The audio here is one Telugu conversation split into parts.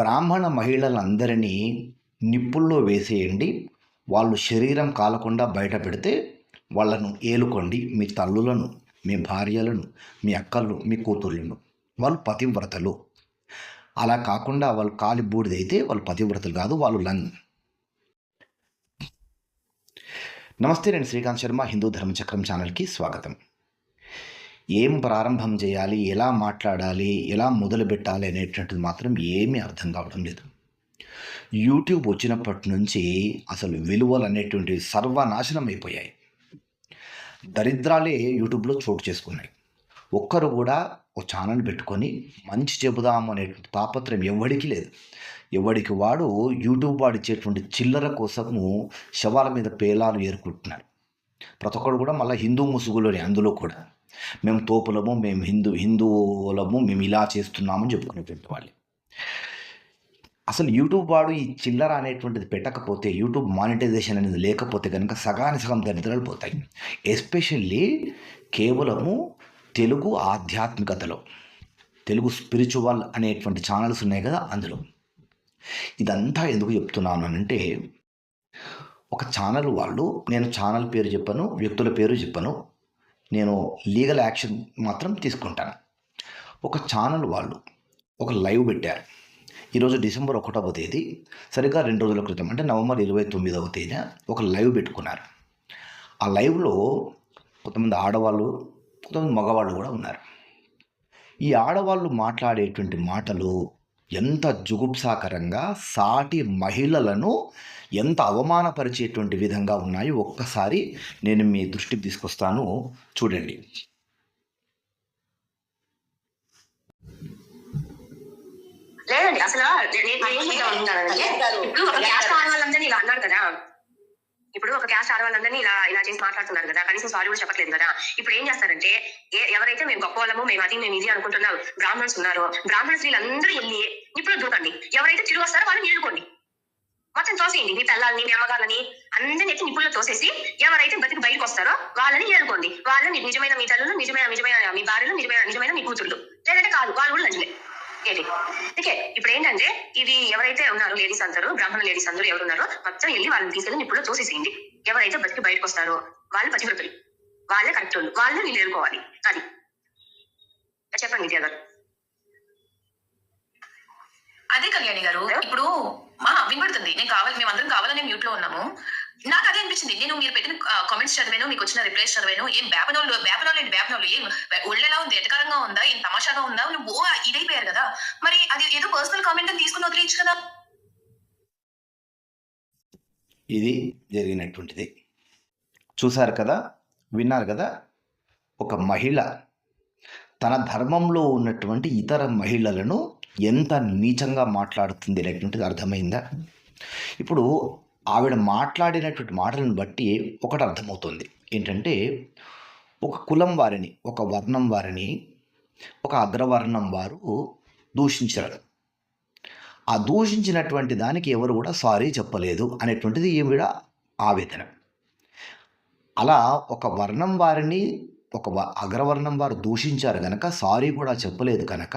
బ్రాహ్మణ మహిళలందరినీ నిప్పుల్లో వేసేయండి. వాళ్ళు శరీరం కాలకుండా బయట పెడితే వాళ్ళను ఏలుకోండి. మీ తల్లులను మీ భార్యలను మీ అక్కలను మీ కూతుర్లను వాళ్ళు పతివ్రతలు. అలా కాకుండా వాళ్ళు కాలి బూడిదైతే వాళ్ళు పతివ్రతలు కాదు వాళ్ళు లంగ్. నమస్తే నేను శ్రీకాంత్ శర్మ హిందూ ధర్మచక్రం ఛానల్కి స్వాగతం. ఏం ప్రారంభం చేయాలి ఎలా మాట్లాడాలి ఎలా మొదలు పెట్టాలి అనేటువంటిది మాత్రం ఏమీ అర్థం కావడం లేదు. యూట్యూబ్ వచ్చినప్పటి నుంచి అసలు విలువలు అనేటువంటివి సర్వనాశనం అయిపోయాయి. దరిద్రాలే యూట్యూబ్లో చోటు చేసుకున్నాయి. ఒక్కరు కూడా ఒక ఛానల్ పెట్టుకొని మంచి చెబుదాము అనేటువంటి తాపత్రయం ఎవడికి లేదు. ఎవడికి వాడు యూట్యూబ్ వాడిచ్చేటువంటి చిల్లర కోసము శవాల మీద పేలాలు ఏరుకుంటున్నారు. ప్రతి ఒక్కరు కూడా మళ్ళీ హిందూ ముసుగులోనే అందులో కూడా. మేము తోపులము మేము హిందూ హిందువులము మేము ఇలా చేస్తున్నామని చెప్పుకునేటువంటి వాళ్ళు. అసలు యూట్యూబ్ వాడు ఈ చిల్లర అనేటువంటిది పెట్టకపోతే యూట్యూబ్ మానిటైజేషన్ అనేది లేకపోతే కనుక సగాని సగం దరిద్రాలు పోతాయి. ఎస్పెషల్లీ కేవలము తెలుగు ఆధ్యాత్మికతలో తెలుగు స్పిరిచువల్ అనేటువంటి ఛానల్స్ ఉన్నాయి కదా అందులో. ఇదంతా ఎందుకు చెప్తున్నాను అంటే ఒక ఛానల్ వాళ్ళు నేను ఛానల్ పేరు చెప్పను వ్యక్తుల పేరు చెప్పను నేను లీగల్ యాక్షన్ మాత్రం తీసుకుంటాను. ఒక ఛానల్ వాళ్ళు ఒక లైవ్ పెట్టారు. ఈరోజు డిసెంబర్ ఒకటవ తేదీ సరిగ్గా రెండు రోజుల క్రితం అంటే నవంబర్ ఇరవై తొమ్మిదవ తేదీన ఒక లైవ్ పెట్టుకున్నారు. ఆ లైవ్లో కొంతమంది ఆడవాళ్ళు కొంతమంది మగవాళ్ళు కూడా ఉన్నారు. ఈ ఆడవాళ్ళు మాట్లాడేటువంటి మాటలు ఎంత జుగుప్సాకరంగా సాటి మహిళలను ఎంత అవమానపరిచేటువంటి విధంగా ఉన్నాయో ఒక్కసారి నేను మీ దృష్టికి తీసుకొస్తాను. చూడండి. లేదండి అసలు నేను ఇప్పుడు ఒక క్యాస్ట్ ఆడవాళ్ళందరినీ ఇలా అన్నారు కదా. ఇప్పుడు ఒక క్యాస్ట్ ఆడవాళ్ళందరినీ ఇలా ఇలా చేసి మాట్లాడుతున్నారు కదా. కనీసం సారీ కూడా చెప్పట్లేదు కదా. ఇప్పుడు ఏం చేస్తారంటే ఎవరైతే మేము గొప్ప వాళ్ళము మేము అది మేము ఇది అనుకుంటున్నాం బ్రాహ్మణ్స్ ఉన్నారు. బ్రాహ్మణ స్త్రీలందరూ వెళ్ళి ఇప్పుడు దూకండి ఎవరైతే తిరిగి వస్తారో వాళ్ళని నిలుకోండి మొత్తం తోసేయండి. మీ పిల్లల్ని మీ అమ్మగారిని అందరిని అయితే నిప్పుల్లో తోసేసి ఎవరైతే బతికి బయటకు వస్తారో వాళ్ళని ఏలుకోండి వాళ్ళని నిజమైన మీ తల్లులు నిజమైన నిజమైన మీ భార్యలు నిజమైన నిజమైన మీ కూతుళ్ళు. లేదంటే కాదు వాళ్ళు కూడా లంచలే ఓకే. ఇప్పుడు ఏంటంటే ఇవి ఎవరైతే ఉన్నారో లేడీస్ అందరూ బ్రాహ్మణ లేడీస్ అందరూ ఎవరు ఉన్నారో మొత్తం వెళ్ళి వాళ్ళని తీసుకెళ్ళి నిప్పుల్లో తోసేసేయండి. ఎవరైతే బతికి బయటకు వస్తారో వాళ్ళు పతివ్రతులు. వాళ్ళే కరెక్ట్ వాళ్ళు. వాళ్ళు వీళ్ళు ఏలుకోవాలి అది. చెప్పండి విద్యా అదే కళ్యాణి గారు ఇప్పుడు మా వినబడుతుంది నేను కావాలి మేమందరం కావాలని మ్యూట్లో ఉన్నాము. నాకు అదే అనిపించింది. నేను మీరు పెట్టిన కామెంట్స్ చదివాను మీకు వచ్చిన రిప్లైస్ చదివాను. ఏం బేపనోళ్ళు బేపనోళ్ళు ఏంటి? బేపనోళ్ళు ఏం? ఒళ్ళెలా ఉంది? ఎటకారంగా ఉందా? ఏం తమాషాగా ఉందా? నువ్వు ఓ ఇదైపోయారు కదా. మరి అది ఏదో పర్సనల్ కామెంట్ అని తీసుకుని వదిలేయచ్చు కదా. ఇది జరిగినటువంటిది. చూశారు కదా? విన్నారు కదా? ఒక మహిళ తన ధర్మంలో ఉన్నటువంటి ఇతర మహిళలను ఎంత నీచంగా మాట్లాడుతుంది అనేటువంటిది అర్థమైందా? ఇప్పుడు ఆవిడ మాట్లాడినటువంటి మాటలను బట్టి ఒకటి అర్థమవుతుంది. ఏంటంటే ఒక కులం వారిని ఒక వర్ణం వారిని ఒక అగ్రవర్ణం వారు దూషించారు. ఆ దూషించినటువంటి దానికి ఎవరు కూడా సారీ చెప్పలేదు అనేటువంటిది ఈవిడ ఆవేదన. అలా ఒక వర్ణం వారిని ఒక అగ్రవర్ణం వారు దూషించారు కనుక సారీ కూడా చెప్పలేదు కనుక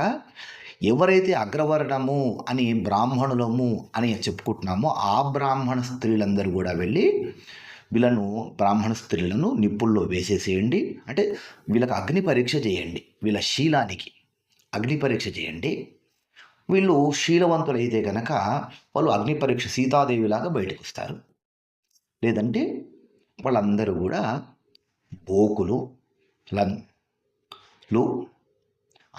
ఎవరైతే అగ్రవర్ణము అని బ్రాహ్మణులము అని చెప్పుకుంటున్నామో ఆ బ్రాహ్మణ స్త్రీలందరూ కూడా వెళ్ళి వీళ్ళను బ్రాహ్మణ స్త్రీలను నిప్పుల్లో వేసేసేయండి. అంటే వీళ్ళకి అగ్ని పరీక్ష చేయండి. వీళ్ళ శీలానికి అగ్ని పరీక్ష చేయండి. వీళ్ళు శీలవంతులైతే కనుక వాళ్ళు అగ్ని పరీక్ష సీతాదేవిలాగా బయటకు వస్తారు లేదంటే వాళ్ళందరూ కూడా బోకులు లంలు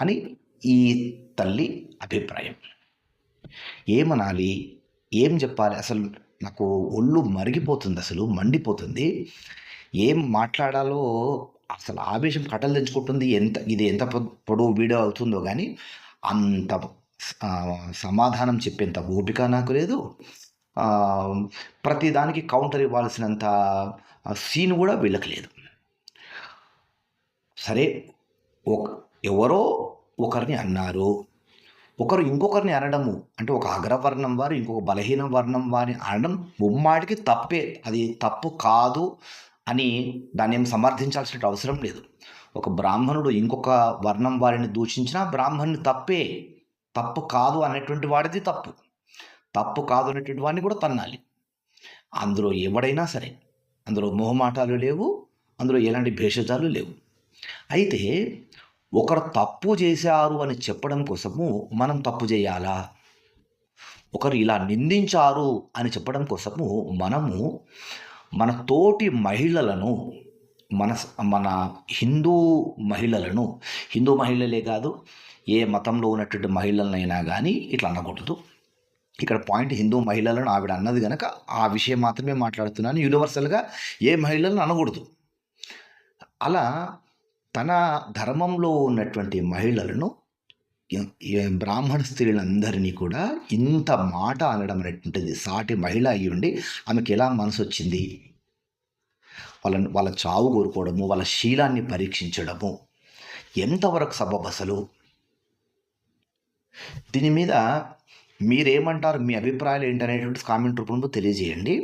అని ఈ తల్లి అభిప్రాయం. ఏమనాలి? ఏం చెప్పాలి? అసలు నాకు ఒళ్ళు మరిగిపోతుంది అసలు మండిపోతుంది. ఏం మాట్లాడాలో అసలు ఆవేశం కట్టలు తెంచుకుంటుంది. ఎంత ఇది ఎంత పొ- పొడవు వీడియో అవుతుందో కానీ అంత సమాధానం చెప్పేంత ఓపిక నాకు లేదు. ప్రతిదానికి కౌంటర్ ఇవ్వాల్సినంత సీన్ కూడా వీళ్ళకి లేదు. సరే ఒక ఎవరో ఒకరిని అన్నారు. ఒకరు ఇంకొకరిని అనడము అంటే ఒక అగ్రవర్ణం వారు ఇంకొక బలహీన వర్ణం వారిని అనడం ముమ్మాటికి తప్పే. అది తప్పు కాదు అని దాన్ని ఏం సమర్థించాల్సిన అవసరం లేదు. ఒక బ్రాహ్మణుడు ఇంకొక వర్ణం వారిని దూషించినా బ్రాహ్మణుని తప్పే. తప్పు కాదు అనేటువంటి వాడిది తప్పు. తప్పు కాదు అనేటువంటి వాడిని కూడా తన్నాలి. అందులో ఎవడైనా సరే అందులో మొహమాటాలు లేవు అందులో ఎలాంటి భేషజాలు లేవు. అయితే ఒకరు తప్పు చేశారు అని చెప్పడం కోసము మనం తప్పు చేయాలా? ఒకరు ఇలా నిందించారు అని చెప్పడం కోసము మనము మన తోటి మహిళలను మన మన హిందూ మహిళలను హిందూ మహిళలే కాదు ఏ మతంలో ఉన్నటువంటి మహిళలనైనా కానీ ఇట్లా అనకూడదు. ఇక్కడ పాయింట్ హిందూ మహిళలను ఆవిడ అన్నది కనుక ఆ విషయం మాత్రమే మాట్లాడుతున్నాను. యూనివర్సల్గా ఏ మహిళలను అనకూడదు. అలా తన ధర్మంలో ఉన్నటువంటి మహిళలను బ్రాహ్మణ స్త్రీలందరినీ కూడా ఇంత మాట అనడం అనేటువంటిది సాటి మహిళ అయ్యి ఉండి ఆమెకి ఎలా మనసు వచ్చింది వాళ్ళ వాళ్ళ చావు కోరుకోవడము వాళ్ళ శీలాన్ని పరీక్షించడము ఎంతవరకు సబబ్ అసలు? దీని మీద మీరేమంటారు? మీ అభిప్రాయాలు ఏంటనేటువంటి కామెంట్ రూపంలో తెలియజేయండి.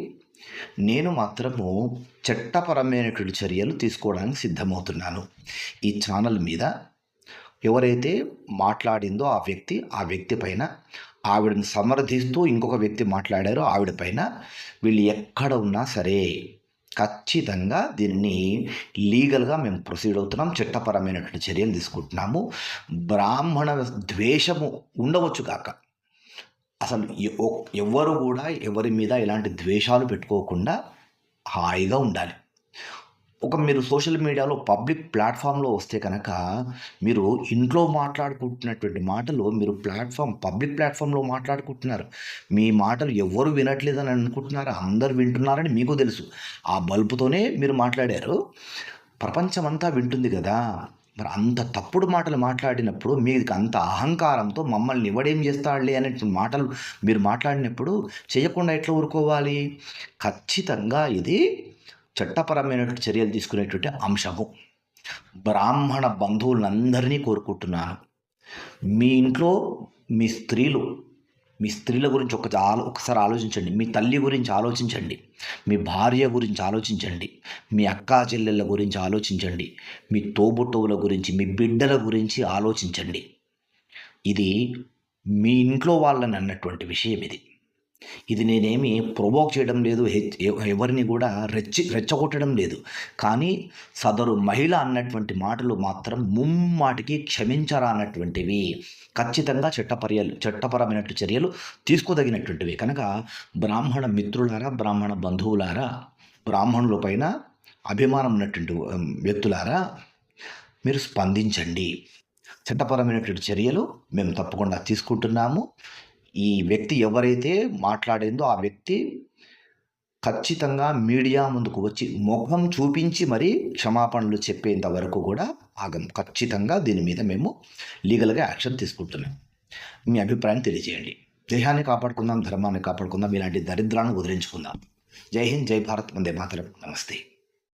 నేను మాత్రము చట్టపరమైనటువంటి చర్యలు తీసుకోవడానికి సిద్ధమవుతున్నాను. ఈ ఛానల్ మీద ఎవరైతే మాట్లాడిందో ఆ వ్యక్తి ఆ వ్యక్తి పైన ఆవిడని సమర్థిస్తూ ఇంకొక వ్యక్తి మాట్లాడారో ఆవిడ పైన వీళ్ళు ఎక్కడ ఉన్నా సరే ఖచ్చితంగా దీన్ని లీగల్గా మేము ప్రొసీడ్ అవుతున్నాం చట్టపరమైనటువంటి చర్యలు తీసుకుంటున్నాము. బ్రాహ్మణ ద్వేషము ఉండవచ్చు కాక అసలు ఎ- ఒ- ఎవ్వరు కూడా ఎవరి మీద ఎలాంటి ద్వేషాలు పెట్టుకోకుండా హాయిగా ఉండాలి. ఒక మీరు సోషల్ మీడియాలో పబ్లిక్ ప్లాట్ఫామ్లో వస్తే కనుక మీరు ఇంట్లో మాట్లాడుకుంటున్నటువంటి మాటలు మీరు ప్లాట్ఫామ్ పబ్లిక్ ప్లాట్ఫామ్లో మాట్లాడుకుంటున్నారు. మీ మాటలు ఎవరు వినట్లేదని అనుకుంటున్నారు? అందరు వింటున్నారని మీకు తెలుసు. ఆ బల్బుతోనే మీరు మాట్లాడారు. ప్రపంచమంతా వింటుంది కదా. మరి అంత తప్పుడు మాటలు మాట్లాడినప్పుడు మీకు అంత అహంకారంతో మమ్మల్ని ఎవడేం చేస్తాడులే అనే మాటలు మీరు మాట్లాడినప్పుడు చేయకుండా ఎట్లా ఊరుకోవాలి? ఖచ్చితంగా ఇది చట్టపరమైనటువంటి చర్యలు తీసుకునేటువంటి అంశము. బ్రాహ్మణ బంధువులందరినీ కోరుకుంటున్నాను. మీ ఇంట్లో మీ స్త్రీలు మీ స్త్రీల గురించి ఒక ఒకసారి ఆలోచించండి. మీ తల్లి గురించి ఆలోచించండి. మీ భార్య గురించి ఆలోచించండి. మీ అక్కా చెల్లెళ్ళ గురించి ఆలోచించండి. మీ తోబుట్టువుల గురించి మీ బిడ్డల గురించి ఆలోచించండి. ఇది మీ ఇంట్లో వాళ్ళని అన్నటువంటి విషయం ఇది. ఇది నేనేమి ప్రొవోక్ చేయడం లేదు ఎవరిని కూడా రెచ్చి రెచ్చగొట్టడం లేదు. కానీ సదరు మహిళ అన్నటువంటి మాటలు మాత్రం ముమ్మాటికి క్షమించరా అన్నటువంటివి ఖచ్చితంగా చట్టపర్యలు చట్టపరమైనటువంటి చర్యలు తీసుకోదగినటువంటివి. కనుక బ్రాహ్మణ మిత్రులారా బ్రాహ్మణ బంధువులారా బ్రాహ్మణుల పైన అభిమానం ఉన్నటువంటి వ్యక్తులారా మీరు స్పందించండి. చట్టపరమైనటువంటి చర్యలు మేము తప్పకుండా తీసుకుంటున్నాము. ఈ వ్యక్తి ఎవరైతే మాట్లాడిందో ఆ వ్యక్తి ఖచ్చితంగా మీడియా ముందుకు వచ్చి ముఖం చూపించి మరీ క్షమాపణలు చెప్పేంత వరకు కూడా ఆగం. ఖచ్చితంగా దీని మీద మేము లీగల్గా యాక్షన్ తీసుకుంటున్నాం. మీ అభిప్రాయం తెలియజేయండి. దేహాన్ని కాపాడుకుందాం ధర్మాన్ని కాపాడుకుందాం ఇలాంటి దరిద్రాన్ని వదిలించుకుందాం. జై హింద్ జై భారత్ వందే మాతరం. నమస్తే.